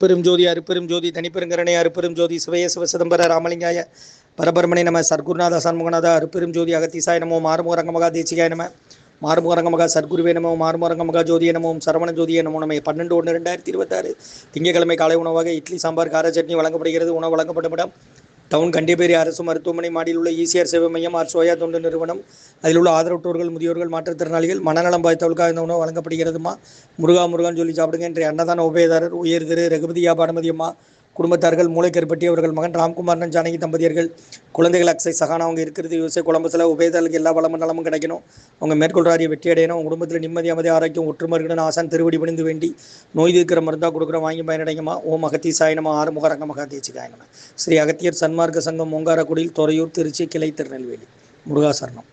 பெரும் ஜோதி அருப்பெரும் ஜோதி தனிப்பெருங்கரணை அருப்பெரும் ஜோதி சிவய சிவ சிதம்பர ராமலிங்காய பரபரமனை நம சர்க்குருநாத சண்முகநாத அருப்பெரும் ஜோதி அகத்தீசாய நமோ மாறுமுகரங்கமகா தேசிகாய நம மாறுமுகரங்கமகா சர்க்குருவே நமோ மாறுமுகரங்கமகா ஜோதிய நமோம் சரவண ஜோதிய நமோ நம்ம பன்னெண்டு ஒன்று ரெண்டாயிரத்தி இருபத்தாறு திங்கட்கிழமை காலை உணவாக இட்லி சாம்பார் கார சட்னி வழங்கப்படுகிறது. உணவு வழங்கப்படும் இடம் டவுன் கண்டிப்பேரி அரசு மருத்துவமனை மாடியில் உள்ள ஈசிஆர் சேவை மையம் ஆர் சோயா தொண்டு நிறுவனம். அதில் உள்ள ஆதரவற்றோர்கள் முதியோர்கள் மாற்றுத்திறனாளிகள் மனநலம் பாதித்தவர்களுக்காக இந்த உணவு வழங்கப்படுகிறதுமா? முருகா முருகான்னு சொல்லி சாப்பிடுங்க. இன்றைய அன்னதான உபயதாரர் உயர் திரு ரகுபதியா பானுமதி அம்மா குடும்பத்தார்கள் மூளைக்கருப்பட்டி அவர்கள் மகன் ராம்குமாரன் ஜானகி தம்பதியர்கள் குழந்தைகள் அக்ஸை சகானா அவங்க இருக்கிறது யூசை குழம்புல உபயதாளுக்கு எல்லா வளமும் நலமும் கிடைக்கணும். அவங்க மேற்கொள்றாரிய வெற்றி அடையணும். அவங்க குடும்பத்தில் நிம்மதி அமைதி ஆரோக்கியம் ஒற்றுமை இருக்கணும் ஆசான் திருவடி பணிந்து வேண்டி நோய் தீர்க்கிற மருந்தாக கொடுக்குற வாங்கி பயனடைங்கம்மா. ஓம் அகத்தி சாயனமா ஆறுமுக ரங்கமகா தேச்சிகாயனமா ஸ்ரீ அகத்தியர் சன்மார்க்க சங்கம் மொங்காரக்குடியில் துறையூர் திருச்சி கிளை திருநெல்வேலி. முருகாசரணம்